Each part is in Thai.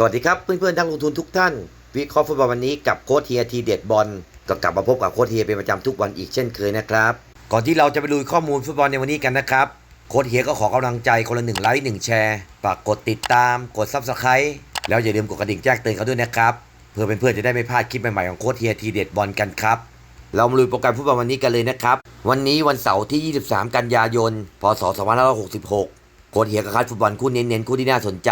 สวัสดีครับเพื่อนๆนักลงทุนทุกท่าน วิเคราะห์ฟุตบอลวันนี้กับโค้ชเฮียทีเด็ดบอลก็กลับมาพบกับโค้ชเฮียเป็นประจำทุกวันอีกเช่นเคยนะครับ ก่อนที่เราจะไปดูข้อมูลฟุตบอลในวันนี้กันนะครับโค้ชเฮียก็ขอกำลังใจคนละหนึ่งไลค์หนึ่งแชร์ฝากกดติดตาม กดซับสไครต์แล้วอย่าลืมกดกระดิ่งแจ้งเตือนเขาด้วยนะครับเพื่อเพื่อนๆจะได้ไม่พลาดคลิปใหม่ๆของโค้ชเฮียทีเด็ดบอลกันครับเรามาลุยโปรแกรมฟุตบอลวันนี้กันเลยนะครับวันนี้วันเสาร์ที่ 23 กันยายน พศ 2566โค้ชเฮียกับคัดฟุตบอลคู่เน้นๆคู่ที่น่าสนใจ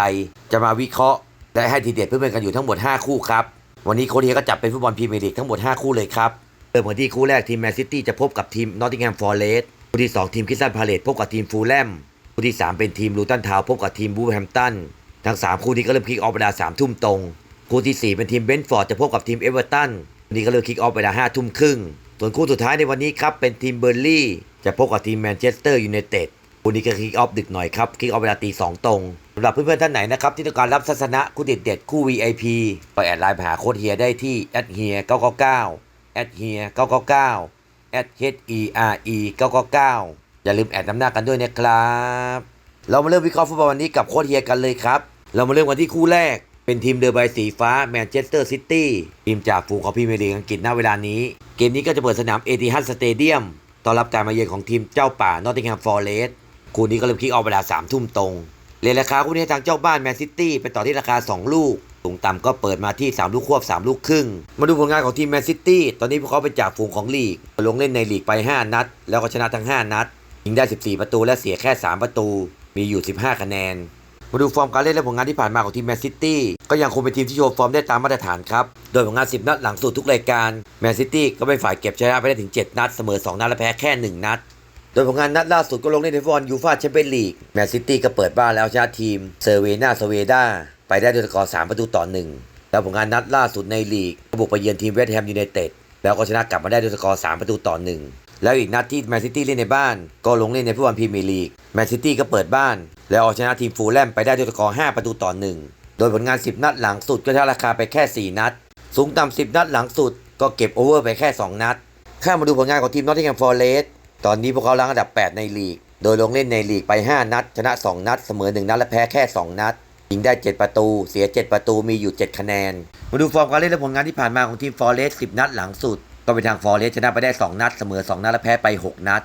จะมาวิเคราะห์ และให้ทีเด็ดเพื่อนๆกันอยู่ทั้งหมด 5 คู่ครับ วันนี้โค้ชเฮียก็จับเป็นฟุตบอลพรีเมียร์ลีกทั้งหมด 5 คู่เลยครับเริ่มกันที่คู่แรกทีมแมนซิตี้จะพบกับทีมนอตติงแฮมฟอร์เรสต์คู่ที่ 2 ทีมคริสตันพาเลตพบกับทีมฟูลแลมคู่ที่ 3 เป็นทีมลูตันทาวพบกับทีมบูแฮมตันทั้ง 3 คู่นี้ก็เริ่มคิกออฟเวลา3ทุ่มตรง คู่ทีสี่4 เป็นทีมเบนฟอร์ดจะพบกับทีมเอเวอร์ตันคู่นี้ก็เริ่มคิกออฟเวลา5ทุ่มครึ่งส่วนคู่สุดท้ายในวันนี้ครับเป็นทีมเบอร์ลี่จะพบกับทีมแมนเชสเตอร์ยูไนเต็ดคู่นี้ก็คิกออฟดึกหน่อยครับคิกออฟเวลาตีสองตรง สำหรับเพื่อนๆท่านไหนนะครับที่ต้องการรับทัศนะคู่เด็ดๆคู่ VIP ไปแอดไลน์ไปหาโค้ดเฮียได้ที่แอดเฮีย999แอดเฮีย999แอด H E R E 999 อย่าลืมแอดน้ำหน้ากันด้วยนะครับ เรามาเริ่มวิเคราะห์ฟุตบอลวันนี้กับโค้ดเฮียกันเลยครับ เรามาเริ่มกันที่คู่แรก เป็นทีมเดอร์ไบสีฟ้าแมนเชสเตอร์ซิตี้ทีมจากฝูงของพรีเมียร์ลีกอังกฤษณเวลานี้ เกมนี้ก็จะเปิดสนามเอติฮัดสเตเดียมต้อนรับการมาเยือนของทีมเจ้าป่านอตติงแฮมฟอร์เรสต์คู่นี้ก็เริ่มคิกออฟเวลา3ามทุ่มตรง เรียนราคาคู่นี้ทางเจ้าบ้านแมนซิตี้ไปต่อที่ราคา 2 ลูกสูงต่ำก็เปิดมาที่ 3 ลูกควบ 3 ลูกครึ่ง มาดูผลงานของทีมแมนซิตี้ตอนนี้พวกเขาเป็นจาฝูงของลีก ลงเล่นในลีกไป 5 นัด แล้วก็ชนะทั้ง 5 นัด ยิงได้ 14 ประตูและเสียแค่ 3 ประตู มีอยู่ 15 คะแนน มาดูฟอร์มการเล่นและผลงานที่ผ่านมาของทีมแมนซิตี้ก็ยังคงเป็นทีมที่โชว์ฟอร์มได้ตามมาตรฐานครับ โดยผลงาน 10 นัดหลังสุดทุกรายการแมนซิตี้ก็เป็นฝ่ายเก็บชนะไปได้ถึง 7 นัดเสมอ 2 นัดและแพ้แค่ 1 นัด ดยผลงานนัดล่าสุดก็ลงเล่นในฟุตบอลยูฟ่าแชมเปี้ยนลีกแมนซิตี้ก็เปิดบ้านแล้วชนะทีมเซเวนาสเวดาไปได้ด้วยสกอร์3ประตูต่อ1แล้วผลงานนัดล่าสุดในลีกบุกไปเยือนทีมเวสต์แฮมยูไนเต็ดแล้วก็ชนะกลับมาได้ด้วยสกอร์3ประตูต่อ1แล้วอีกนัดที่แมนซิตี้เล่นในบ้าน ก็ลงเล่นในฟุตบอลพรีเมียร์ลีกแมนซิตี้ก็เปิดบ้าน แล้วเอาชนะทีมฟูลแลมไปได้ด้วยสกอร์5ประตูต่อ1โดยผลงาน 10 นัดหลังสุดก็ชนะราคาไปแค่ 4 นัด สูงต่ำ10 นัดหลังสุด ก็เก็บโอเวอร์ไปแค่ 2 นัด ข้ามาดูผลงานของทีมนอตติงแฮมฟอร์เรส ตอนนี้พวกเขาลังอันดับ 8 ในลีก โดยลงเล่นในลีกไป 5 นัด ชนะ 2 นัด เสมอ 1 นัด และแพ้แค่ 2 นัด ยิงได้ 7 ประตู เสีย 7 ประตู มีอยู่ 7 คะแนน มาดูฟอร์มการเล่นและผลงานที่ผ่านมาของทีมฟอร์เรสต์10 นัดหลังสุด ก็เป็นทางฟอร์เรสต์ชนะไปได้ 2 นัด เสมอ 2 นัด และแพ้ไป 6 นัด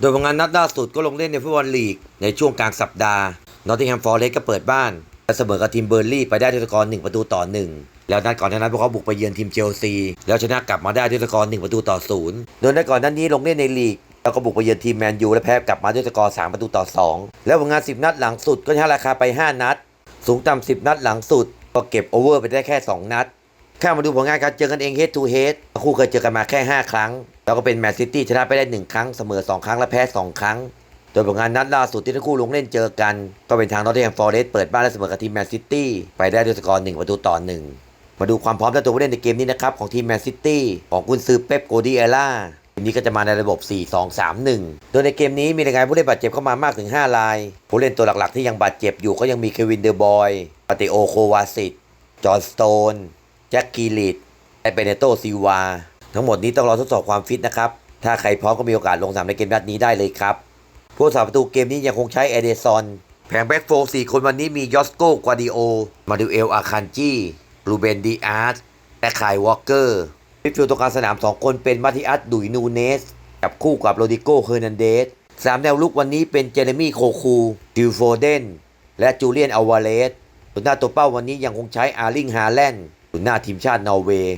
โดยผลงานนัดล่าสุดก็ลงเล่นในฟุตบอลลีก ในช่วงกลางสัปดาห์ นอตติงแฮมฟอร์เรสต์ก็เปิดบ้านและเสมอกับทีมเบอร์ลี่ไปได้ด้วยสกอร์1ประตูต่อ 1แล้วนัดก่อนนั้นพวกเขาบุกไปเยือนทีมเชลซี แล้วชนะกลับมาได้ด้วยสกอร์1ประตูต่อ 0 โดยนัดก่อนนั้นนี้ลงเล่นในลีก แล้วก็บุกไปเยือนทีมแมนยูและแพ้กลับมาด้วยสกอร์ 3 ประตูต่อ 2 แล้วผลงาน 10 นัดหลังสุดก็ชนะราคาไป 5 นัด สูงต่ำ10 นัดหลังสุด ก็เก็บโอเวอร์ไปได้แค่ 2 นัด ข้ามาดูผลงานการเจอกันเอง head to head คู่เคยเจอกันมาแค่ 5 ครั้ง แล้วก็เป็นแมนซิตี้ชนะไปได้ 1 ครั้งเสมอ 2 ครั้งและแพ้ 2 ครั้ง โดยผลงานนัดล่าสุดที่ทั้งคู่ลงเล่นเจอกัน ก็เป็นทางนอตติงแฮมฟอร์เรสเปิดบ้านและเสมอกับทีมแมนซิตี้ไปได้ด้วยสกอร์1ประตูต่อ 1 มาดูความพร้อมและตัวผู้เล่นในเกมนี้นะครับของทีมแมนซิตี้ของกุนซือเป๊ปโกดิเอล่า ทีมนี้ก็จะมาในระบบ 4-2-3-1 โดยในเกมนี้มีรายงานผู้เล่นบาดเจ็บเข้ามามากถึง 5 ราย ผู้เล่นตัวหลักๆที่ยังบาดเจ็บอยู่ก็ยังมีเควินเดอร์บอยปาติโอโควาสิตจอห์นสโตน แจ็คกีลิตและเบเนโตซิวา ทั้งหมดนี้ต้องรอทดสอบความฟิตนะครับ ถ้าใครพร้อมก็มีโอกาสลงสนามในเกมนัดนี้ได้เลยครับ ผู้สาประตูเกมนี้ยังคงใช้เอเดซอน แผงแบ็กโฟร์สี่คนวันนี้มียอสโกกวาดิโอ มาดูเอลอาคันจีรูเบนดีอาร์ตและคายวอลเกอร์ มิดฟิลด์ตรงกลางสนาม 2 คนเป็นมาติอัสดุยนูเนสจับคู่กับโรดิโกเฮอร์นันเดสสามแนวลุกวันนี้เป็นเจเรมี่โคคูจิลโฟเดน และจูเลียนอลวาเลสส่วนหน้าตัวเป้าวันนี้ยังคงใช้อาร์ลิงฮาแลนด์ส่วนหน้าทีมชาตินอร์เวย์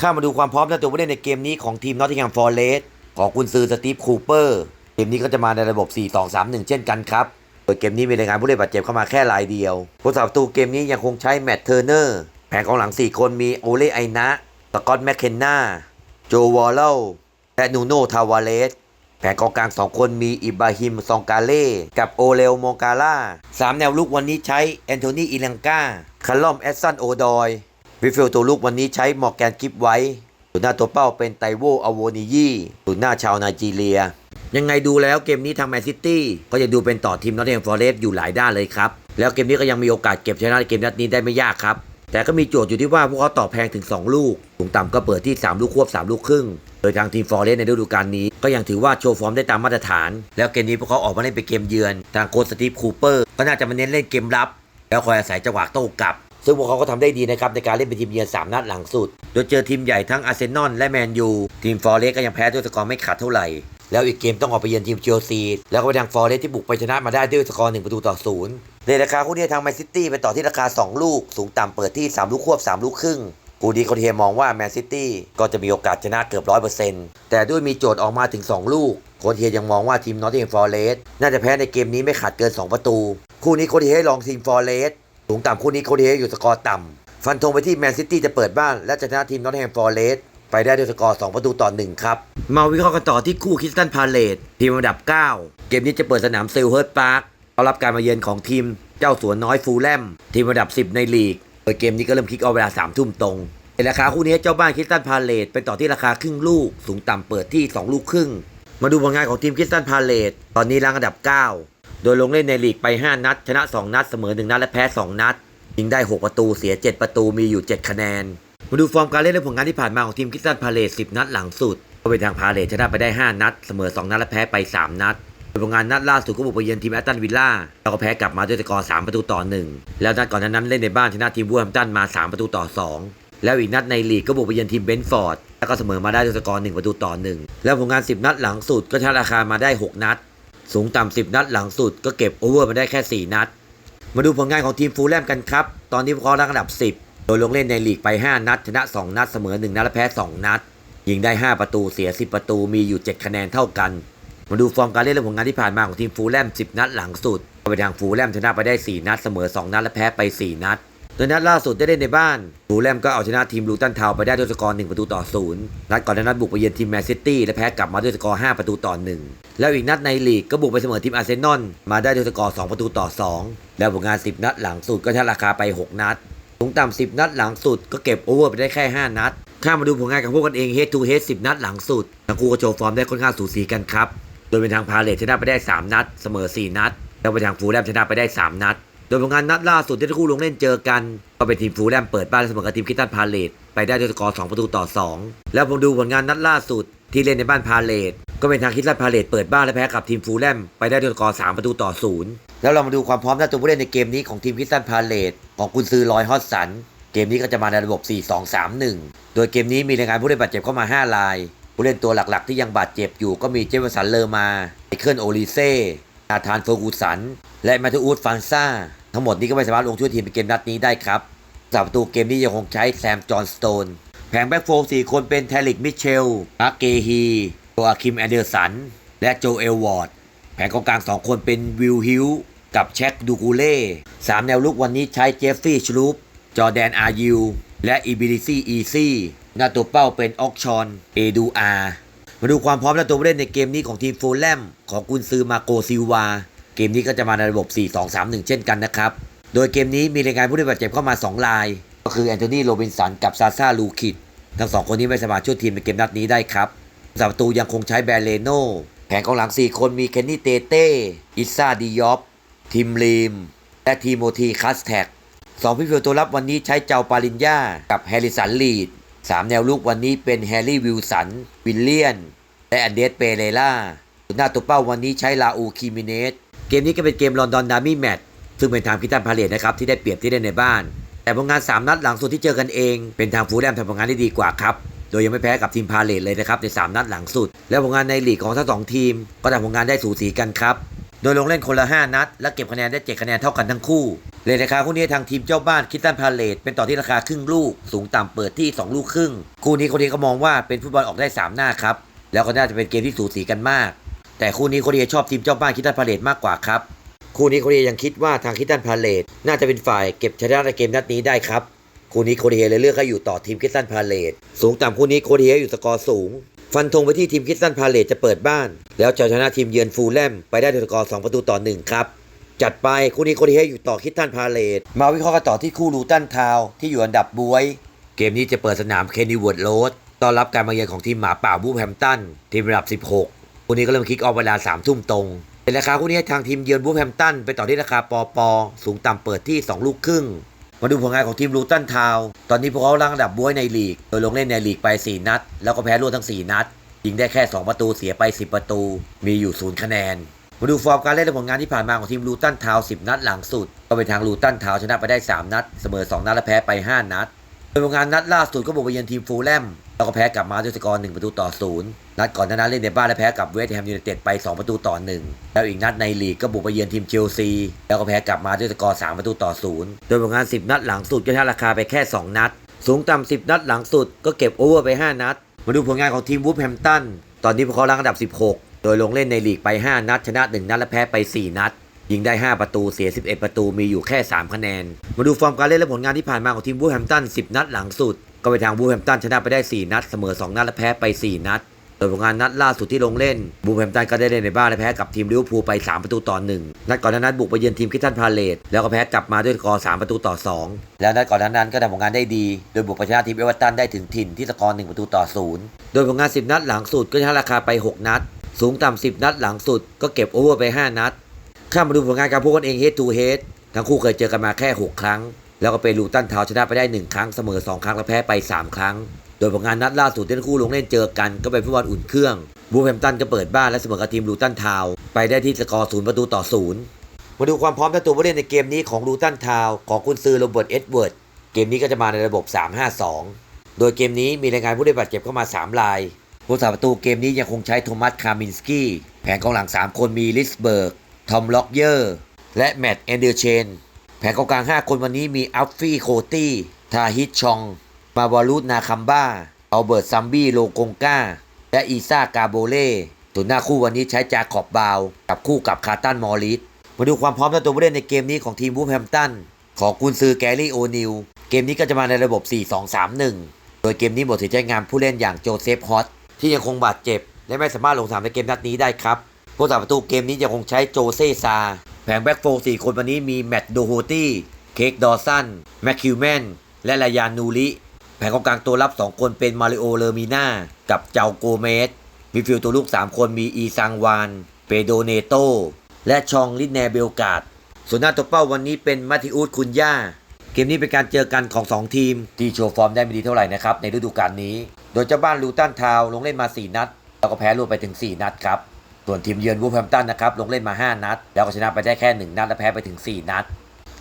ข้ามาดูความพร้อมและตัวผู้เล่นในเกมนี้ของทีมนอตติงแฮมฟอร์เรสของกุนซือสตีฟคูเปอร์เกมนี้ก็จะมาในระบบ 4-2-3-1 เช่นกันครับโดยเกมนี้มีรายงานผู้เล่นบาดเจ็บเข้ามาแค่รายเดียวผู้สาประตูเกมนี้ยังคงใช้แมตเทอร์เนอร์แผงกองหลัง 4 คนมีโอเลไอนะ สกอตแมคเคนนาโจวอลเลลและนูโนทาวาเลสแผงกองกลาง 2 คนมีอิบราฮิม ซองกาเล่ กับโอเลลโมกาล่าสามแนวลุกวันนี้ใช้แอนโทนีอิลังกาคาร์ลอมแอสซันโอดอยวิฟิลตัวลูกวันนี้ใช้มอร์แกนกิฟไว้ส่วหน้าตัวเป้าเป็นไตโวอโวนิยีส่วหน้าชาวไนจีเรีย ยังไงดูแล้วเกมนี้ทางแมนซิตี้ก็จะดูเป็นต่อทีมนอตติงแฮมฟอร์เรสต์อยู่หลายด้านเลยครับ แล้วเกมนี้ก็ยังมีโอกาสเก็บชนะในเกมนัดนี้ได้ไม่ยากครับ แต่ก็มีโจทย์อยู่ที่ว่าพวกเขาต่อแพงถึง 2 ลูกสูงต่ำก็เปิดที่ 3 ลูกควบ 3 ลูกครึ่ง โดยทางทีมฟอร์เรสในฤดูกาลนี้ ก็ยังถือว่าโชว์ฟอร์มได้ตามมาตรฐาน แล้วเกมนี้พวกเขาออกมาเล่นเป็นเกมเยือน ทางโค้ชสตีฟคูเปอร์ก็น่าจะมาเน้นเล่นเกมรับ แล้วคอยอาศัยจังหวะโต้กลับ ซึ่งพวกเขาก็ทำได้ดีนะครับในการเล่นเป็นทีมเยือน3นัดหลังสุด โดยเจอทีมใหญ่ทั้งอาร์เซนอลและแมนยูทีมฟอร์เรสก็ยังแพ้ด้วยสกอร์ไม่ขาดเท่าไหร่ แล้วอีกเกมต้องออกไปเยือนทีมเชลซีแล้วก็ไปทางฟอร์เรสที่บุกไปชนะมาได้ด้วยสกอร์1ประตูต่อศูนย์ในราคาคู่นี้ทางแมนซิตี้ไปต่อที่ราคา 2 ลูก สูงต่ำเปิดที่ 3 ลูกควบ 3 ลูกครึ่งกูดีโคเทียมองว่าแมนซิตี้ก็จะมีโอกาสชนะเกือบร้อยเปอร์เซ็นต์แต่ด้วยมีโจทย์ออกมาถึง 2 ลูกโคเทียยังมองว่าทีมนอตติงฟอร์เรสน่าจะแพ้ในเกมนี้ไม่ขาดเกิน 2 ประตู คู่นี้โคเทียลองทีมฟอร์เรสสูงต่ำคู่นี้โคเทียอยู่สกอร์ต่ำฟันธงไปที่แมนซิตี้จะเปิดบ้านและจะชนะทีมนอตติงฟอร์เรส ไปได้ด้วยสกอร์ 2 ประตูต่อ 1 ครับ มาวิเคราะห์กันต่อที่คู่คิสตันพาเลตทีมอันดับ 9 เกมนี้จะเปิดสนามเซลเฮิร์ตพาร์คต้อนรับการมาเยือนของทีม เจ้าสวนน้อยฟูลแลมทีมอันดับ 10 ในลีกโดยเกมนี้ก็เริ่มคิกออฟเวลา3ทุ่มตรงในราคาคู่นี้เจ้าบ้านคิสตันพาเลตไปต่อที่ราคาครึ่งลูก สูงต่ำเปิดที่ 2 ลูกครึ่ง มาดูผลงานของทีมคิสตันพาเลตตอนนี้รังอันดับ 9 โดยลงเล่นในลีกไป 5 นัด ชนะ 2 นัดเสมอ 1 นัดและแพ้ 2 นัดยิงได้ 6 ประตูเสีย 7 ประตูมีอยู่ 7 คะแนน มาดูฟอร์มการเล่นและผลงานที่ผ่านมาของทีมคิสตันพาเลต10 นัดหลังสุดก็เป็นทางพาเลตชนะไปได้ 5 นัด เสมอ 2 นัดและแพ้ไป 3 นัดผลงานนัดล่าสุดก็บุกไปเยือนทีมแอตตันวิลล่าแล้วก็แพ้กลับมาด้วยสกอร์ 3 ประตูต่อ 1 แล้วนัดก่อนหนานั้นเล่นในบ้านชนะทีมวูแฮมตันมา 3 ประตูต่อ 2 แล้วอีกนัดในลีกก็บุกไปเยือนทีมเบนฟอร์ดแล้วก็เสมอมาได้ด้วยสกอร์ 1 ประตูต่อ 1 แล้วผลงาน 10 นัดหลังสุดก็ชนะราคามาได้ 6 นัด สูงต่ำ10 นัดหลังสุดก็เก็บโอเวอร์มาได้แค่ 4 นัด มาดูผลงานของทีมฟูลแลมกันครับ ตอนนี้พวกเขารังอันดับ 10 โดยลงเล่นในลีกไป 5 นัด ชนะ 2 นัดเสมอ 1 นัดและแพ้ 2 นัด ยิงได้ 5 ประตูเสีย 10 ประตูมีอยู่ 7 คะแนนเท่ากัน มาดูฟอร์มการเล่นและผลงานที่ผ่านมาของทีมฟูลแลม 10 นัดหลังสุดก็ไปทางฟูลแลมชนะไปได้ 4 นัดเสมอ 2 นัดและแพ้ไป 4 นัด โดยนัดล่าสุดได้เล่นในบ้าน ฟูลแลมก็เอาชนะทีมลูตันทาวไปได้ด้วยสกอร์ 1 ประตูต่อ 0 นัดก่อนน้านั้นบุกไปเยือนทีมแมนซิตี้และแพ้กลับมาด้วยสกอร์ 5 ประตูต่อ 1 แล้วอีกนัดในลีกก็บุกไปเสมอทีมอาร์เซนอลมาได้ด้วยสกอร์ 2 ประตูต่อ 2 แล้วผลงาน 10 นัดหลังสุดก็ชนะราคาไป 6 นัด สูงต่ำ10นัดหลังสุด ก็เก็บโอเวอร์ไปได้แค่ 5 นัดข้ามมาดูผลงานของพวกกันเอง head to head 10นัดหลังสุดทั้งคู่ก็โชว์ฟอร์มได้ค่อนข้างสูสีกันครับ โดยเป็นทางพาเลทชนะไปได้ 3 นัด เสมอ 4 นัด แล้วไปทางฟูลแลมชนะไปได้ 3 นัด โดยผลงานนัดล่าสุดที่ทั้งคู่ลงเล่นเจอกัน ก็เป็นทีมฟูลแลมเปิดบ้านเสมอกับทีมคิตันพาเลทไปได้ด้วยสกอร์2ประตูต่อ 2 แล้วผมดูผลงานนัดล่าสุดที่เล่นในบ้านพาเลทก็เป็นทางคริสตันพาเลทเปิดบ้านและแพ้กับทีมฟูลแลมไปได้ด้วยสกอร์3ประตูต่อ 0 แล้วเรามาดูความพร้อมด้านตัวผู้เล่นในเกมนี้ของทีมคิสตันพาเลทของกุนซือลอยฮอตสัน เกมนี้ก็จะมาในระบบ 4-2-3-1 โดยเกมนี้มีรายงานผู้เล่นบาดเจ็บเข้ามา 5 ราย ผู้เล่นตัวหลักๆ ที่ยังบาดเจ็บอยู่ก็มีเจมสันเลอร์มาไมเคิลโอลิเซ่นาธานเฟอร์กูสัน และมทธิอูดฟันซ่า ทั้งหมดนี้ก็ไม่สามารถลงช่วยทีมในเกมนัดนี้ได้ครับสับประตูเกมนี้ยังคงใช้แซมจอห์นสโตนแผงแบ็กโฟร์สี่คนเป็นแทลิกมิเชลอาร์เกฮีโจอาคิมแอนเดอร์สัน และโจเอลวอร์ดแผงกองกลางสองคนเป็นวิลฮิล กับแช็คดูกูเล่สามแนวลุกวันนี้ใช้เจฟฟี่ชลูปจอแดนอายูและอีบิลิซี่อีซี่หน้าตัวเป้าเป็นออกชอนเอดูอามาดูความพร้อมและตัวผู้เล่นในเกมนี้ของทีมโฟลแลมของกุนซือมาโกซิวา เกมนี้ก็จะมาในระบบ 4-2-3-1 เช่นกันนะครับ โดยเกมนี้มีรายงานผู้ได้บาดเจ็บเข้ามา 2 ราย ก็คือแอนโทนีโรบินสันกับซาซาลูคิด ทั้งสองคนนี้ไม่สามารถช่วยทีมในเกมนัดนี้ได้ครับสัประตูยังคงใช้แบรเลโนแผงกองหลัง 4 คนมีเคนนี่เตเต้ อิซ่าดิยอป ทิมลีม และทีโมธีคัสแท็กสองพิฟิลตัวรับวันนี้ใช้เจ้าปาลินยากับแฮริสันลีดสามแนวลุกวันนี้เป็นแฮร์รี่วิลสัน วิลเลียน และอันเดสเปเรล่าหน้าตัวเป้าวันนี้ใช้ลาอูคิมิเนส เกมนี้ก็เป็นเกมลอนดอนดาร์มี่แมตช์ซึ่งเป็นทางพิตันพาเลตนะครับที่ได้เปรียบที่ได้ในบ้าน แต่ผลงาน 3 นัดหลังสุดที่เจอกันเอง เป็นทางฟูลแลมทำผลงานได้ดีกว่าครับโดยยังไม่แพ้กับทีมพาเลตเลยนะครับใน 3 นัดหลังสุด และผลงานในลีกของทั้งสองทีม ก็ทำผลงานได้สูสีกันครับ โดยลงเล่นคนละ 5 นัด และเก็บคะแนนได้ 7 คะแนนเท่ากันทั้งคู่เลยราคาคู่นี้ทางทีมเจ้าบ้านคิตตันพาเลตเป็นต่อที่ราคาครึ่งลูก สูงต่ำเปิดที่ 2 ลูกครึ่ง คู่นี้คนนี้ก็มองว่าเป็นฟุตบอลออกได้ 3 หน้าครับ แล้วก็น่าจะเป็นเกมที่สูสีกันมาก แต่คู่นี้โคเรียชอบทีมเจ้าบ้านคิตตันพาเลตมากกว่าครับ คู่นี้โคเรียยังคิดว่าทางคิตตันพาเลตน่าจะเป็นฝ่ายเก็บชนะในเกมนัดนี้ได้ครับ คู่นี้โคเรียเลยเลือกให้อยู่ต่อทีมคิตตันพาเลตสูงต่ำคู่นี้โคเรียอยู่สกอร์สูง ฟันธงไปที่ทีมคิตตันพาเลตจะเปิดบ้าน แล้วจะชนะทีมเยือนฟูลแลมไปได้ด้วยสกอร์2ประตูต่อ 1 ครับ จัดไปคู่นี้โคเรียอยู่ต่อคิตตันพาเลตมาวิเคราะห์กันต่อที่คู่ลูตันทาวที่อยู่อันดับบวย เกมนี้จะเปิดสนามเคนนีวูดโรดต้อนรับการมาเยือนของทีมหมาป่าบูแฮมตันทีมระดับ 16 คู่นี้ก็เริ่มคิกออฟเวลา3ทุ่มตรงเป็นราคาคู่นี้ทางทีมเยือนบูแฮมตันไปต่อที่ราคาปอปอสูงต่ำเปิดที่ 2 ลูกครึ่ง มาดูผลงานของทีมลูตันทาวตอนนี้พวกเขาลังอันดับบวยในลีก โดยลงเล่นในลีกไป 4 นัด แล้วก็แพ้รวดทั้ง 4 นัด ยิงได้แค่ 2 ประตูเสียไป 10 ประตู มีอยู่ 0 คะแนน มาดูฟอร์มการเล่นและผลงานที่ผ่านมาของทีมลูตันทาว10 นัดหลังสุด ก็เป็นทางลูตันทาวชนะไปได้ 3 นัด เสมอ 2 นัดและแพ้ไป 5 นัดโดยผลงานนัดล่าสุดก็บุกไปเยือนทีมฟูลแลม แล้วก็แพ้กลับมาด้วยสกอร์1ประตูต่อ0นัดก่อนหน้านั้นเล่นในบ้านและแพ้กับเวสต์แฮมยูไนเต็ดไป 2 ประตูต่อ 1 แล้วอีกนัดในลีกก็บุกไปเยือนทีมเชลซี แล้วก็แพ้กลับมาด้วยสกอร์3ประตูต่อ0โดยผลงาน 10 นัดหลังสุดก็ชนะราคาไปแค่ 2 นัด สูงต่ำ10 นัดหลังสุดก็เก็บโอเวอร์ไป 5 นัด มาดูผลงานของทีมวูฟแฮมตันตอนนี้พวกเขารังอันดับ 16 โดยลงเล่นในลีกไป 5 นัด ชนะ 1 นัดและแพ้ไป 4 นัดยิงได้ 5 ประตูเสีย 11 ประตูมีอยู่แค่ 3 คะแนน มาดูฟอร์มการเล่นและผลงานที่ผ่านมาของทีมวูฟแฮมตัน 10 นัดหลังสุด ก็ไปทางวูแฮมตันชนะไปได้ 4 นัด เสมอ 2 นัดและแพ้ไป 4 นัดโดยผลงานนัดล่าสุดที่ลงเล่น บูแฮมตันก็ได้เล่นในบ้านและแพ้กับทีมลิเวอร์พูลไป 3 ประตูต่อ 1 นัดก่อนนานั้นบุกไปเยือนทีมคิตันพาเลตแล้วก็แพ้กลับมาด้วยสกอร์ 3 ประตูต่อ 2 แล้วนัดก่อนนานั้นก็ทำผลงานได้ดี โดยบุกไปชนะทีมเอเวอร์ตันได้ถึงถิ่นที่สกอร์ 1 ประตูต่อ 0 โดยผลงาน 10 นัดหลังสุดก็ชนะราคาไป 6 นัด สูงต่ำ10 นัดหลังสุด ก็เก็บโอเวอร์ไป 5 นัดข้ามมาดูผลงานการพวกกันเอง head to head ทั้งคู่เคยเจอกันมาแค่ 6 ครั้ง แล้วก็เป็นลูตันทาวชนะไปได้ 1 ครั้งเสมอ 2 ครั้งและแพ้ไป 3 ครั้ง โดยผลงานนัดล่าสุดที่ทั้งคู่ลงเล่นเจอกันก็เป็นฟุตบอลอุ่นเครื่องบูแฮมตันก็เปิดบ้านและเสมอกับทีมลูตันทาวไปได้ที่สกอร์0ประตูต่อ0มาดูความพร้อมและตัวผู้เล่นในเกมนี้ของลูตันทาวของกุนซือโรเบิร์ตเอ็ดเวิร์ดเกมนี้ก็จะมาในระบบ 3-5-2 โดยเกมนี้มีรายงานผู้ได้บาดเจ็บเข้ามา 3 รายผู้สาประตูเกมนี้ยังคงใช้โทมัสคามินสกี้แผงกองหลัง 3 คนมีลิสเบิร์กทอมล็อกเยอร์ และแมตต์แอนเดอร์เชน แผงกองกลาง 5 คนวันนี้มีอัฟฟี่โคตี้ ทาฮิตชอง มาวารุตนาคัมบ้าอัลเบิร์ตซัมบี้โลกงกาและอีซากาโบเล่ส่วหน้าคู่วันนี้ใช้จาขอบบาว กับคู่กับคาร์ตันมอริสมาดูความพร้อมและตัวผู้เล่นในเกมนี้ของทีมวูแฮมตันของกุนซือแกรี่โอนิลเกมนี้ก็จะมาในระบบ 4-2-3-1 โดยเกมนี้หมดสิทธิ์ใช้งานผู้เล่นอย่างโจเซฟฮอตที่ยังคงบาดเจ็บ และไม่สามารถลงสนามในเกมนัดนี้ได้ครับผู้สาประตูเกมนี้ยังคงใช้โจเซซา แผงแบ็กโฟร์สี่คนวันนี้มีแมตต์โดโฮตี้ เค้กดอสันแมคคิวแมนและลายานนูริแผงกองกลางตัวรับ 2 คนเป็นมาริโอเลอร์มิน่ากับเจ้าโกเมสมีฟิลตัวลูก 3 คนมีอีซังวานเปโดเนโต และชองลินแนเบลกาดส่วนหน้าตัวเป้าวันนี้เป็นมัติอุสคุนย่า เกมนี้เป็นการเจอกันของ 2 ทีม ที่โชว์ฟอร์มได้ไม่ดีเท่าไหร่นะครับ ในฤดูกาลนี้ โดยเจ้าบ้านลูตันทาวลงเล่นมา 4 นัด แล้วก็แพ้รวมไปถึง 4 นัดครับ ส่วนทีมเยือนวูฟแฮมตันนะครับลงเล่นมา 5 นัด แล้วก็ชนะไปได้แค่ 1 นัดและแพ้ไปถึง 4 นัด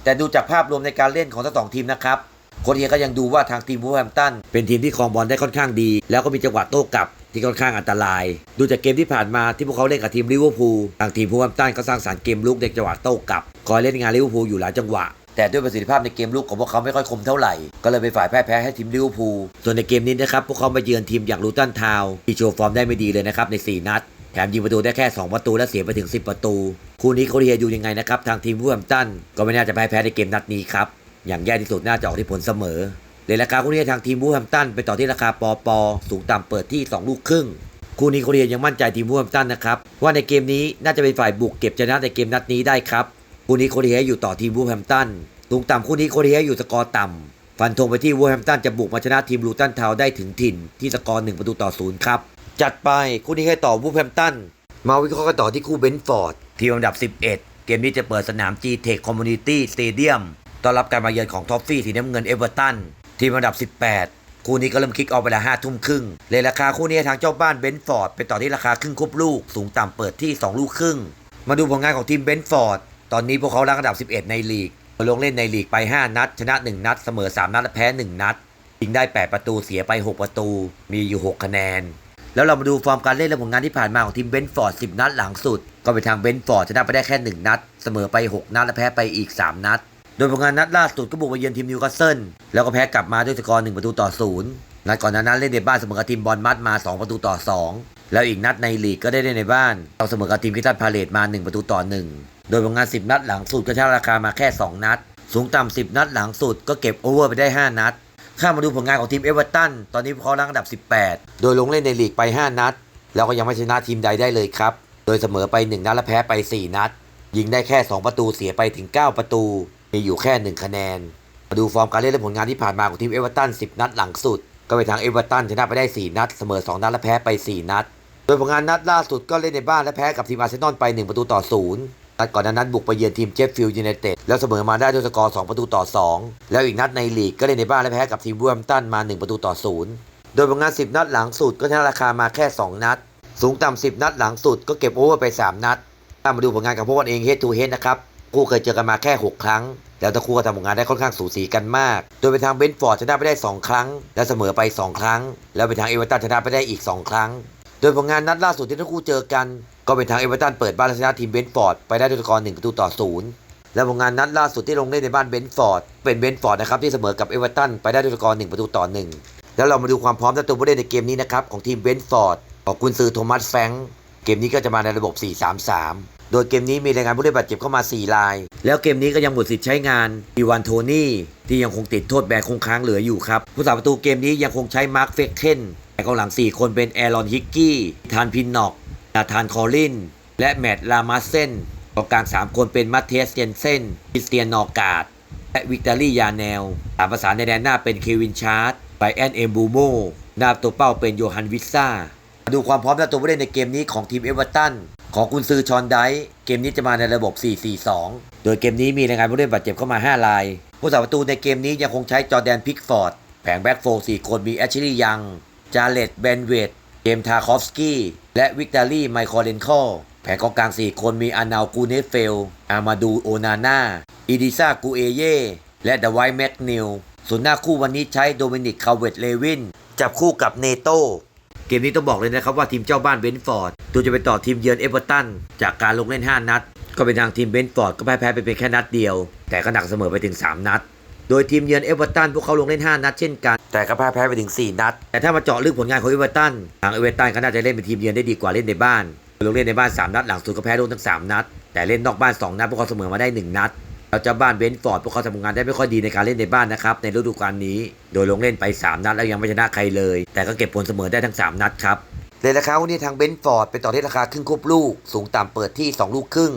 แต่ดูจากภาพรวมในการเล่นของทั้งสองทีมนะครับโค้ชเฮียก็ยังดูว่าทางทีมวูฟแฮมตันเป็นทีมที่ครองบอลได้ค่อนข้างดี แล้วก็มีจังหวะโต้กลับที่ค่อนข้างอันตราย ดูจากเกมที่ผ่านมาที่พวกเขาเล่นกับทีมลิเวอร์พูลทางทีมวูฟแฮมตันก็สร้างสรรค์เกมลุกในจังหวะโต้กลับคอยเล่นงานลิเวอร์พูลอยู่หลายจังหวะแต่ด้วยประสิทธิภาพในเกมลุกของพวกเขาไม่ค่อยคมเท่าไหร่ ก็เลยเป็นฝ่ายแพ้แพ้ให้ทีมลิเวอร์พูลส่วนในเกมนี้นะครับ พวกเขามาเยือนทีมอย่างลูตันทาวที่โชว์ฟอร์มได้ไม่ดีเลยนะครับใน 4 นัด แถมยิงประตูได้แค่ 2 ประตูและเสียไปถึง 10 ประตู คู่นี้เขาเรียดูยังไงนะครับ ทางทีมวูแฮมตันก็ไม่น่าจะแพ้แพ้ในเกมนัดนี้ครับ อย่างแย่ที่สุดน่าจะออกที่ผลเสมอเลยราคาคู่นี้ทางทีมวูแฮมตันไปต่อที่ราคาปอปอสูงต่ำเปิดที่ 2 ลูกครึ่ง คู่นี้โคเรียยังมั่นใจทีมวูแฮมตันนะครับว่าในเกมนี้น่าจะเป็นฝ่ายบุกเก็บชนะในเกมนัดนี้ได้ครับคู่นี้โคเรียอยู่ต่อทีมวูแฮมตันสูงต่ำคู่นี้โคเรียอยู่สกอร์ต่ำฟันธงไปที่วูแฮมตันจะบุกมาชนะทีมลูตันทาวได้ถึงถิ่นที่สกอร์1ประตูต่อศูนย์ครับ จัดไปคู่นี้ให้ต่อวูฟแฮมตัน มาวิเคราะห์กันต่อที่คู่เบนฟอร์ด ทีมอันดับ 11 เกมนี้จะเปิดสนาม G-Tech Community Stadium ต้อนรับการมาเยือนของท็อฟฟี่สีน้ำเงินเอเวอร์ตัน ทีมอันดับ 18 คู่นี้ก็เริ่มคิกออฟเวลา5ทุ่มครึ่งเลยราคาคู่นี้ทางเจ้าบ้านเบนฟอร์ดไปต่อที่ราคาครึ่งครบลูก สูงต่ำเปิดที่ 2 ลูกครึ่ง มาดูผลงานของทีมเบนฟอร์ด ตอนนี้พวกเขารังอันดับ 11 ในลีก ลงเล่นในลีกไป 5 นัด ชนะ 1 นัด เสมอ 3 นัดและแพ้ 1 นัดยิงได้ 8 ประตูเสียไป 6 ประตู มีอยู่ 6 คะแนน แล้วเรามาดูฟอร์มการเล่นและผลงานที่ผ่านมาของทีมเบนฟอร์ด 10 นัดหลังสุด ก็ไปทางเบนฟอร์ดชนะไปได้แค่ 1 นัด เสมอไป 6 นัดและแพ้ไปอีก 3 นัด โดยผลงานนัดล่าสุดก็บุกไปเยือนทีมนิวคาสเซิลแล้วก็แพ้กลับมาด้วยสกอร์1ประตูต่อ0นัดก่อนหนานั้นเล่นในบ้านเสมอกับทีมบอลมัดมา 2 ประตูต่อ 2 แล้วอีกนัดในลีกก็ได้เล่นในบ้านเอาเสมอกับทีมคิตันพาเลตมา 1 ประตูต่อ 1 โดยผลงาน 10 นัดหลังสุดก็ชนะราคามาแค่ 2 นัด สูงต่ำ10 นัดหลังสุดก็เก็บโอเวอร์ไปได้ 5 นัด ข้ามาดูผลงานของทีมเอเวอร์ตันตอนนี้พวกเขารังอันดับ 18 โดยลงเล่นในลีกไป 5 นัด แล้วก็ยังไม่ชนะทีมใดได้เลยครับ โดยเสมอไป 1 นัดและแพ้ไป 4 นัด ยิงได้แค่ 2 ประตูเสียไปถึง 9 ประตู มีอยู่แค่ 1 คะแนน มาดูฟอร์มการเล่นและผลงานที่ผ่านมาของทีมเอเวอร์ตัน 10 นัดหลังสุด ก็ไปทางเอเวอร์ตันชนะไปได้ 4 นัด เสมอ 2 นัดและแพ้ไป 4 นัด โดยผลงานนัดล่าสุดก็เล่นในบ้านและแพ้กับทีมอาร์เซนอลไป 1 ประตูต่อ 0 นัดก่อนนานั้นบุกไปเยือนทีมเจฟฟิลด์ยูไนเต็ดแล้วเสมอมาได้ด้วยสกอร์ 2 ประตูต่อ 2 แล้วอีกนัดในลีกก็เล่นในบ้านและแพ้กับทีมวูมตันมา 1 ประตูต่อ 0 โดยผลงาน 10 นัดหลังสุดก็ชนะราคามาแค่ 2 นัด สูงต่ำ10 นัดหลังสุดก็เก็บโอเวอร์ไป 3 นัดถ้ามาดูผลงานกับพวกกันเอง head to head นะครับคู่เคยเจอกันมาแค่ 6 ครั้ง แล้วทั้งคู่ก็ทำผลงานได้ค่อนข้างสูสีกันมาก โดยเป็นทางเบนฟอร์ดชนะไปได้ 2 ครั้ง และเสมอไป 2 ครั้ง แล้วเป็นทางเอเวอร์ตันชนะไปได้อีก 2 ครั้ง โดยผลงานนัดล่าสุดที่ทั้งคู่เจอกัน ก็เป็นทางเอเวอร์ตันเปิดบ้านละชนะทีมเบนฟอร์ดไปได้ด้วยสกอร์1ประตูต่อ0และผลงานนัดล่าสุดที่ลงเล่นในบ้านเบนฟอร์ดเป็นเบนฟอร์ดนะครับที่เสมอกับเอเวอร์ตันไปได้ด้วยสกอร์1ประตูต่อ1แล้วเรามาดูความพร้อมและตัวผู้เล่นในเกมนี้นะครับของทีมเบนฟอร์ดของกุนซือโทมัสแฟงเกมนี้ก็จะมาในระบบ 4-3-3 โดยเกมนี้มีรายงานผู้เล่นบาดเจ็บเข้ามา 4 ราย แล้วเกมนี้ก็ยังหมดสิทธิ์ใช้งานอีวานโทนี่ที่ยังคงติดโทษแบนคงค้างเหลืออยู่ครับ ผู้สาประตูเกมนี้ยังคงใช้มาร์คเฟกเคนแต่กองหลัง 4 คนเป็นแอรอนฮิกกี้ทานพินนอก นาธานคอลลิน และแมตต์ลามาเซนกองกลาง3 คนเป็นมัตเทสเจนเซนคริสเตียนนอการ์ดและวิกตอรี่ยาแนลตามภาษาในแดนหน้าเป็นเควินชาร์ดไบแอนเอมบูโมหน้าตัวเป้าเป็นโยฮันวิซามาดูความพร้อมและตัวผู้เล่นในเกมนี้ของทีมเอเวอร์ตันของกุนซือชอนไดเกมนี้จะมาในระบบ 4-4-2 โดยเกมนี้มีรายงานผู้เล่นบาดเจ็บเข้ามา 5 ราย ผู้สาประตูในเกมนี้ยังคงใช้จอแดนพิกฟอร์ด แผงแบ็กโฟร์4คนมีแอชลีย์ยัง จาเลตเบนเวต เจมทาคอฟสกี้ และวิกตอรี่ไมคอเลนคอแผงกองกลาง 4 คนมีอานาลกูเนฟเฟล อามาดูโอนาน่าอีดิซากูเอเย่และเดอะไวท์แม็กนิลส่วนหน้าคู่วันนี้ใช้โดมินิกคาเวตเลวิน จับคู่กับเนโตเกมนี้ต้องบอกเลยนะครับว่าทีมเจ้าบ้านเบนฟอร์ดตัวจะไปต่อทีมเยือนเอเวอร์ตัน จากการลงเล่น 5 นัด ก็เป็นทางทีมเบนฟอร์ดก็แพ้แพ้ไปเป็นแค่นัดเดียว แต่ก็หนักเสมอไปถึง 3 นัด โดยทีมเยือนเอเวอร์ตันพวกเขาลงเล่น 5 นัดเช่นกัน แต่ก็แพ้แพ้ไปถึง 4 นัด แต่ถ้ามาเจาะลึกผลงานของเอเวอร์ตันทางเอเวอร์ตันก็น่าจะเล่นเป็นทีมเยือนได้ดีกว่าเล่นในบ้าน ลงเล่นในบ้าน 3 นัดหลังสุดก็แพ้รวมทั้ง 3 นัด แต่เล่นนอกบ้าน 2 นัดพวกเขาเสมอมาได้ 1 นัดเราเจ้าบ้านเบนฟอร์ดพวกเขาทำงานได้ไม่ค่อยดีในการเล่นในบ้านนะครับในฤดูกาลนี้ โดยลงเล่นไป 3 นัดแล้วยังไม่ชนะใครเลย แต่ก็เก็บผลเสมอได้ทั้ง 3 นัดครับเลยราคาวันนี้ทางเบนฟอร์ดไปต่อที่ราคาครึ่งควบลูกสูงต่ำเปิดที่ 2 ลูกครึ่ง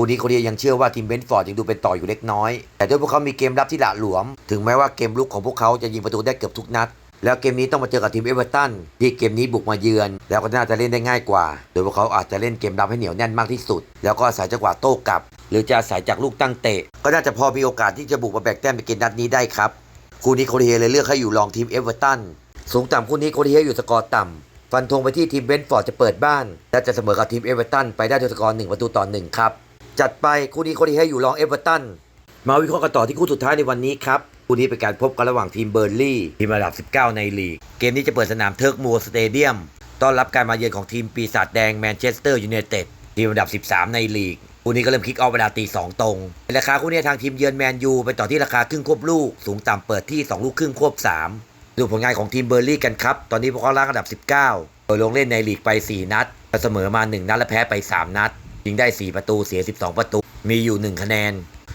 คู่นี้โคเรียยังเชื่อว่าทีมเบนฟอร์ดยังดูเป็นต่ออยู่เล็กน้อย แต่ด้วยพวกเขามีเกมรับที่หละหลวม ถึงแม้ว่าเกมลุกของพวกเขาจะยิงประตูได้เกือบทุกนัด แล้วเกมนี้ต้องมาเจอกับทีมเอเวอร์ตันที่เกมนี้บุกมาเยือน แล้วก็น่าจะเล่นได้ง่ายกว่า โดยพวกเขาอาจจะเล่นเกมรับให้เหนียวแน่นมากที่สุด แล้วก็อาศัยจังหวะโต้กลับ หรือจะอาศัยจากลูกตั้งเตะ ก็น่าจะพอมีโอกาสที่จะบุกมาแบกแต้มในเกมนัดนี้ได้ครับคู่นี้โคเรียเลยเลือกให้อยู่รองทีมเอเวอร์ตันสูงต่ำคู่นี้โคเรียอยู่สกอร์ต่ำฟันธงไปที่ทีมเบนฟอร์ดจะเปิดบ้าน และจะเสมอกับทีมเอเวอร์ตันไปได้ด้วยสกอร์1ประตูต่อ1ครับ จัดไปคู่นี้คเรียอยู่รองเอเวอร์ตันมาวิเคราะห์กันต่อที่คู่สุดท้ายในวันนี้ครับคู่นี้เป็นการพบกันระหว่างทีมเบอร์ลี่ทีมระดับ 19 ในลีก เกมนี้จะเปิดสนามเทิร์กมัวสเตเดียมต้อนรับการมาเยือนของทีมปีศาจแดงแมนเชสเตอร์ยูไนเต็ดทีมระดับ 13 ในลีกคู่นี้ก็เริ่มคิกออฟเวลาตี2ตรงราคาคู่นี้ทางทีมเยือนแมนยูไปต่อที่ราคาครึ่งควบลูก สูงต่ำเปิดที่ 2 ลูกครึ่งควบ 3 ดูผลงานของทีมเบอร์ลี่กันครับ ตอนนี้พวกเขาล่างอันดับ 19โดยลงเล่นในลีกไป 4 นัดเสมอมา 1 นัดและแพ้ไป 3 นัด ยิงได้ 4 ประตูเสีย 12 ประตู มีอยู่ 1 คะแนน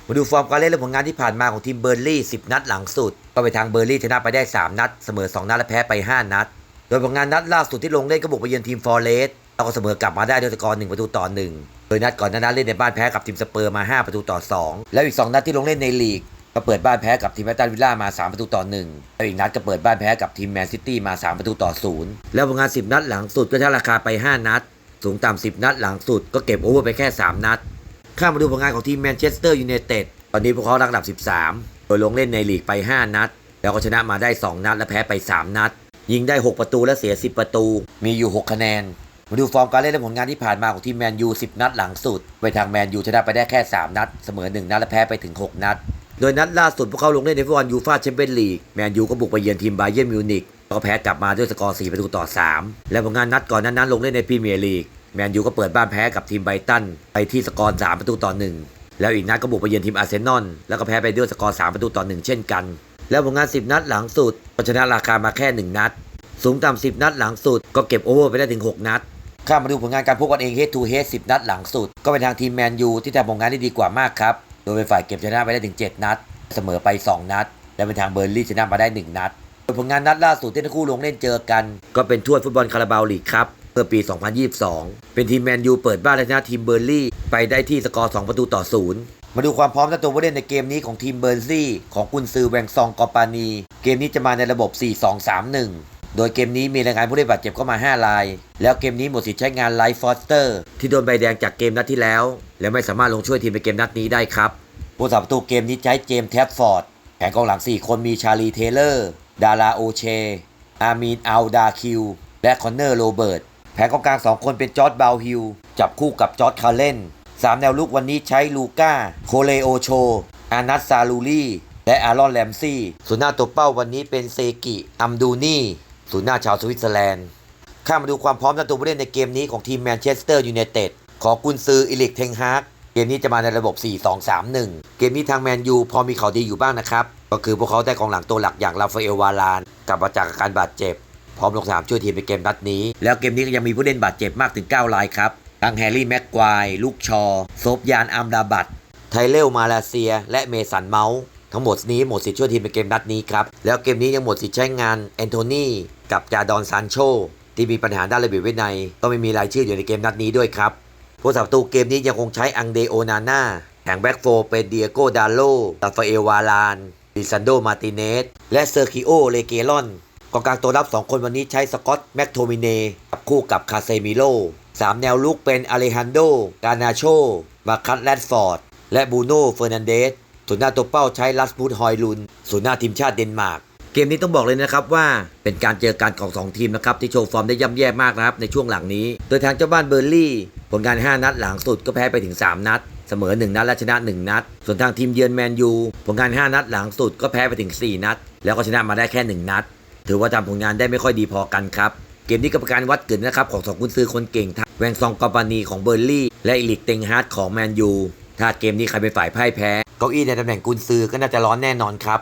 มาดูฟอร์มการเล่นและผลงานที่ผ่านมาของทีมเบอร์ลี่ 10 นัดหลังสุด ก็ไปทางเบอร์ลี่ชนะไปได้ 3 นัด เสมอ 2 นัดและแพ้ไป 5 นัด โดยผลงานนัดล่าสุดที่ลงเล่นก็บุกไปเยือนทีมฟอร์เรสต์แล้วก็เสมอกลับมาได้ด้วยสกอร์ 1 ประตูต่อ 1 โดยนัดก่อนหนานั้นเล่นในบ้านแพ้กับทีมสเปอร์มา 5 ประตูต่อ 2 แล้วอีก 2 นัดที่ลงเล่นในลีกก็เปิดบ้านแพ้กับทีมแอตตันวิลล่ามา 3 ประตูต่อ 1 แล้วอีกนัดก็เปิดบ้านแพ้กับทีมแมนซิตี้มา 3 ประตูต่อ 0 แล้วผลงาน 10 นัดหลังสุดก็ชนะราคาไป 5 นัด สูงต่ำ10นัดหลังสุดก็เก็บโอเวอร์ไปแค่ 3 นัด ข้ามมาดูผลงานของทีมแมนเชสเตอร์ยูไนเต็ดตอนนี้พวกเขารังอันดับ 13 โดยลงเล่นในลีกไป 5 นัด แล้วก็ชนะมาได้ 2 นัดและแพ้ไป 3 นัด ยิงได้ 6 ประตูและเสีย 10 ประตู มีอยู่ 6 คะแนน มาดูฟอร์มการเล่นและผลงานที่ผ่านมาของทีมแมนยู 10 นัดหลังสุด ไปทางแมนยูชนะไปได้แค่ 3 นัด เสมอ 1 นัดและแพ้ไปถึง 6 นัด โดยนัดล่าสุดพวกเขาลงเล่นในฟุตบอลยูฟ่าแชมเปี้ยนลีกแมนยูก็บุกไปเยือนทีมไบเยร์นมิวนิกแล้วก็แพ้กลับมาด้วยสกอร์ 4 ประตูต่อ 3 และผลงานนัดก่อนนั้นลงเล่นในพรีเมียร์ลีกแมนยูก็เปิดบ้านแพ้กับทีมไบตันไปที่สกอร์ 3 ประตูต่อ 1 แล้วอีกนัดก็บุกไปเยือนทีมอาร์เซนอลแล้วก็แพ้ไปด้วยสกอร์ 3 ประตูต่อ 1 เช่นกัน แล้วผลงาน 10 นัดหลังสุดก็ชนะราคามาแค่ 1 นัด สูงต่ำ10 นัดหลังสุดก็เก็บโอเวอร์ไปได้ถึง 6 นัดข้ามมาดูผลงานการพบกันเอง head to head 10 นัดหลังสุด ก็เป็นทางทีมแมนยูที่ทำผลงานได้ดีกว่ามากครับ โดยเป็นฝ่ายเก็บชนะไปได้ถึง 7 นัด เสมอไป 2 นัด และเป็นทางเบอร์ลี่ชนะมาได้ 1 นัดโดยผลงานนัดล่าสุดที่ทั้งคู่ลงเล่นเจอกัน ก็เป็นถ้วยฟุตบอลคาราบาวลีกครับเมื่อปี 2022 เป็นทีมแมนยูเปิดบ้านชนะทีมเบอร์ลี่ไปได้ที่สกอร์ 2 ประตูต่อ 0มาดูความพร้อมและตัวผู้เล่นในเกมนี้ของทีมเบอร์ลี่ ของกุนซือแวงซองกอปานี เกมนี้จะมาในระบบ 4-2-3-1 โดยเกมนี้มีรายงานผู้เล่นบาดเจ็บเข้ามา 5 ราย แล้วเกมนี้หมดสิทธิ์ใช้งานไลฟ์ฟอสเตอร์ ที่โดนใบแดงจากเกมนัดที่แล้ว และไม่สามารถลงช่วยทีมในเกมนัดนี้ได้ครับผู้สาประตูเกมนี้ใช้เจมแท็บฟอร์ดแผงกองหลัง 4 คนมีชาลีเทเลอร์ ดาราโอเช อามีนอัลดาคิว และคอนเนอร์โรเบิร์ตแผงกองกลาง 2 คนเป็นจอร์ดบาวฮิลจับคู่กับจอร์ดคาร์เลนสามแนวลุกวันนี้ใช้ลูก้า โคเลโอโช อานัสซาลูลีและอารอนแรมซี่ศูนหน้าตัวเป้าวันนี้เป็นเซกิ อัมดูนี่ ศูนย์หน้าชาวสวิตเซอร์แลนด์ข้ามาดูความพร้อมทั้งตัวผู้เล่นในเกมนี้ของทีมแมนเชสเตอร์ยูไนเต็ดขอกุนซืออิลิกเทงฮากเกมนี้จะมาในระบบ 4-2-3-1 เกมนี้ทางแมนยูพอมีข่าวดีอยู่บ้างนะครับ ก็คือพวกเขาได้กองหลังตัวหลักอย่างราฟาเอลวาลานกลับมาจากอาการบาดเจ็บ พร้อมลงสนามช่วยทีมในเกมนัดนี้ แล้วเกมนี้ก็ยังมีผู้เล่นบาดเจ็บมากถึง 9 รายครับทั้งแฮร์รี่แม็กควายลูกชอโซฟยานอัมดาบัตไทเลลมาเลเซีย และเมสันเมาส์ทั้งหมดนี้หมดสิทธิ์ช่วยทีมในเกมนัดนี้ครับแล้วเกมนี้ยังหมดสิทธิ์ใช้งานแอนโทนี กับจาดอนซานโชที่มีปัญหาด้านระเบียบวินัย ก็ไม่มีรายชื่ออยู่ในเกมนัดนี้ด้วยครับผู้สับตูเกมนี้ยังคงใช้อังเดโอนาน่าแห่งแบ็กโฟร์เป็นเดียโกดาโลราฟาเอลวาลานดิซันโดมาติเนส และเซอร์คิโอ เลเกลอนกองกลางตัวรับ 2 คนวันนี้ใช้สกอตแม็กโทมิเนกับคู่กับคาเซมิโลสามแนวลุกเป็นอเลฮันโด กานาโช มาคัตแรดฟอร์ด และบูโน่เฟอร์นันเดสส่วนหน้าตัวเป้าใช้ลัสบูดฮอยลุนส่วนหน้าทีมชาติเดนมาร์ก เกมนี้ต้องบอกเลยนะครับว่าเป็นการเจอกันของ 2 ทีมนะครับที่โชว์ฟอร์มได้ย่ำแย่มากนะครับในช่วงหลังนี้ โดยทางเจ้าบ้านเบอร์ลี่ ผลงาน 5 นัดหลังสุดก็แพ้ไปถึง 3 นัด เสมอ 1 นัดและชนะ 1 นัด ส่วนทางทีมเยือนแมนยูผลงาน 5 นัดหลังสุดก็แพ้ไปถึง 4 นัด แล้วก็ชนะมาได้แค่ 1 นัด ถือว่าทำผลงานได้ไม่ค่อยดีพอกันครับเกมนี้ก็เป็นการวัดเกิดนะครับของสองกุนซือคนเก่งทั้งแวงซองกอปานีของเบอร์ลี่ และอิลิกเต็งฮาร์ดของแมนยูถ้าเกมนี้ใครเป็นฝ่ายพ่ายแพ้เก้าอี้ในตำแหน่งกุนซือก็น่าจะร้อนแน่นอนครับ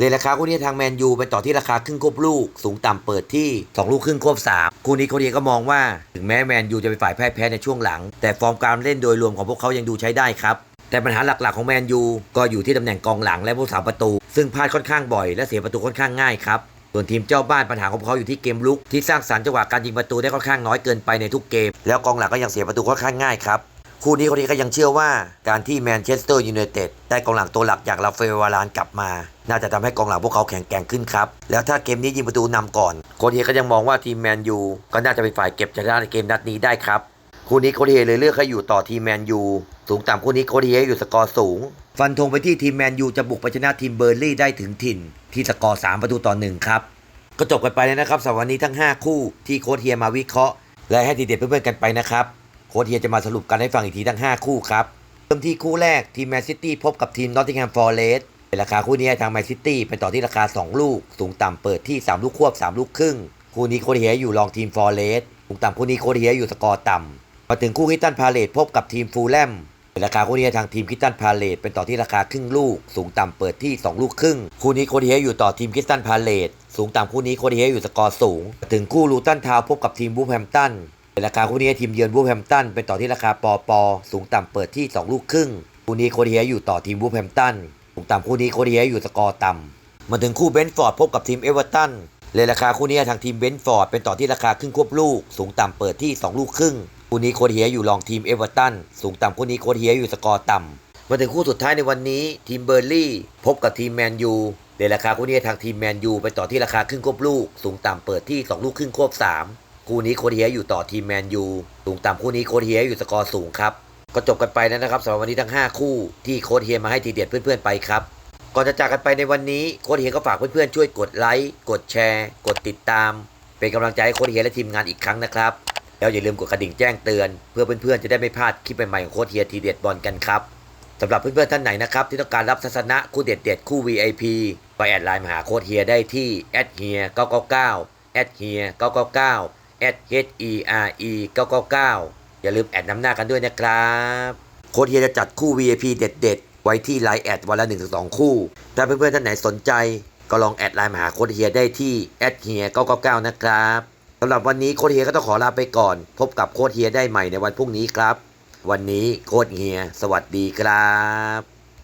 เลยราคาคู่นี้ทางแมนยูไปต่อที่ราคาครึ่งควบลูก สูงต่ำเปิดที่ 2 ลูกครึ่งควบ3คู่นี้โคเดียก็มองว่า ถึงแม้แมนยูจะเป็นฝ่ายแพ้แพ้ในช่วงหลัง แต่ฟอร์มการเล่นโดยรวมของพวกเขายังดูใช้ได้ครับ แต่ปัญหาหลักๆของแมนยูก็อยู่ที่ตำแหน่งกองหลังและผู้สาประตู ซึ่งพลาดค่อนข้างบ่อยและเสียประตูค่อนข้างง่ายครับส่วนทีมเจ้าบ้านปัญหาของเขาอยู่ที่เกมลุกที่สร้างสรรค์จังหวะการยิงประตูได้ค่อนข้างน้อยเกินไปในทุกเกม แล้วกองหลังก็ยังเสียประตูค่อนข้างง่ายครับ คู่นี้คนนี้ก็ยังเชื่อว่าการที่แมนเชสเตอร์ยูไนเต็ดได้กองหลังตัวหลักอย่างราฟเอลวารานกลับมา น่าจะทำให้กองหลังพวกเขาแข็งแกร่งขึ้นครับ แล้วถ้าเกมนี้ยิงประตูนำก่อนโคเดียก็ยังมองว่าทีมแมนยูก็น่าจะเป็นฝ่ายเก็บชนะในเกมนัดนี้ได้ครับคู่นี้โคเดียเลยเลือกให้อยู่ต่อทีมแมนยูสูงต่ำคู่นี้โคเดียอยู่สกอร์สูง ฟันธงไปที่ทีมแมนยูจะบุกไปชนะทีมเบอร์ลี่ได้ถึงถิ่น ที่สกอร์3ประตูต่อหนึ่งครับก็จบกันไปแล้วนะครับสำหรับวันนี้ทั้ง 5 คู่ที่โค้ชเฮียมาวิเคราะห์ และให้ทีเด็ดเพื่อนๆกันไปนะครับ โค้ชเฮียจะมาสรุปกันให้ฟังอีกทีทั้ง 5 คู่ครับ เริ่มที่คู่แรกทีมแมนซิตี้พบกับทีมนอตติงแฮมฟอร์เรสต์ราคาคู่นี้ทางแมนซิตี้ไปต่อที่ราคา 2 ลูก สูงต่ำเปิดที่ 3 ลูกควบ 3 ลูกครึ่ง คู่นี้โค้ชเฮียอยู่รองทีมฟอร์เรสต์สูงต่ำคู่นี้โค้ชเฮียอยู่สกอร์ต่ำมาถึงคู่คิตตันพาเลตพบกับทีมฟูลแลมราคาคู่นี้ทางทีมคิสตันพาเลตเป็นต่อที่ราคาครึ่งลูก สูงต่ำเปิดที่ 2 ลูกครึ่ง คู่นี้โคดีเฮอยู่ต่อทีมคิสตันพาเลตสูงต่ำคู่นี้โคดีเฮอยู่สกอร์สูง ถึงคู่ลูตันทาวพบกับทีมบูแฮมตัน ราคาคู่นี้ทีมเยือนบูฟแฮมตันเป็นต่อที่ราคาปอปอสูงต่ำเปิดที่ 2 ลูกครึ่ง คู่นี้โคดีเฮอยู่ต่อทีมบูฟแฮมตันสูงต่ำคู่นี้โคดีเฮอยู่สกอร์ต่ำมาถึงคู่เบนฟอร์ดพบกับทีมเอเวอร์ตันเลยราคาคู่นี้ทางทีมเบนฟอร์ดเป็นต่อที่ราคาครึ่งควบลูก สูงต่ำเปิดที่ 2 ลูกครึ่งคู่นี้โคดเฮียอยู่รองทีมเอเวอร์ตันสูงต่ำคู่นี้โคดเฮียอยู่สกอร์ต่ำมาถึงคู่สุดท้ายในวันนี้ ทีมเบอร์ลี่พบกับทีมแมนยูในราคาคู่นี้ทางทีมแมนยูไปต่อที่ราคาครึ่งควบลูก สูงต่ำเปิดที่ 2 ลูกครึ่งควบ3 คู่นี้โคดเฮียอยู่ต่อทีมแมนยูสูงต่ำคู่นี้โคดเฮียอยู่สกอร์สูงครับก็จบกันไปแล้วนะครับสำหรับวันนี้ทั้ง 5 คู่ที่โคดเฮียมาให้ทีเด็ดเพื่อนๆไปครับก่อนจะจากกันไปในวันนี้โคดเฮียก็ฝากเพื่อนๆช่วยกดไลค์กดแชร์ กดติดตาม เป็นกำลังใจให้โคดเฮียและทีมงานอีกครั้งนะครับแล้วอย่าลืมกดกระดิ่งแจ้งเตือน เพื่อเพื่อนๆจะได้ไม่พลาดคลิปใหม่ๆของโค้ชเฮียทีเด็ดบอลกันครับสำหรับเพื่อนๆท่านไหนนะครับที่ต้องการรับทัศนะคู่เด็ดๆคู่ VIP ไปแอดไลน์มาหาโค้ชเฮียได้ที่แอดเฮีย999แอดเฮีย999 แอด H E R E 999 อย่าลืมแอดน้ำหน้ากันด้วยนะครับ โค้ชเฮียจะจัดคู่ VIP เด็ด ๆ ไว้ที่ไลน์แอดวันละ 1-2 คู่ ถ้าเพื่อนๆท่านไหนสนใจ ก็ลองแอดไลน์มาหาโค้ชเฮียได้ที่แอดเฮีย999 นะครับสำหรับวันนี้โค้ชเฮียก็ต้องขอลาไปก่อน พบกับโค้ชเฮียได้ใหม่ในวันพรุ่งนี้ครับ วันนี้โค้ชเฮีย สวัสดีครับ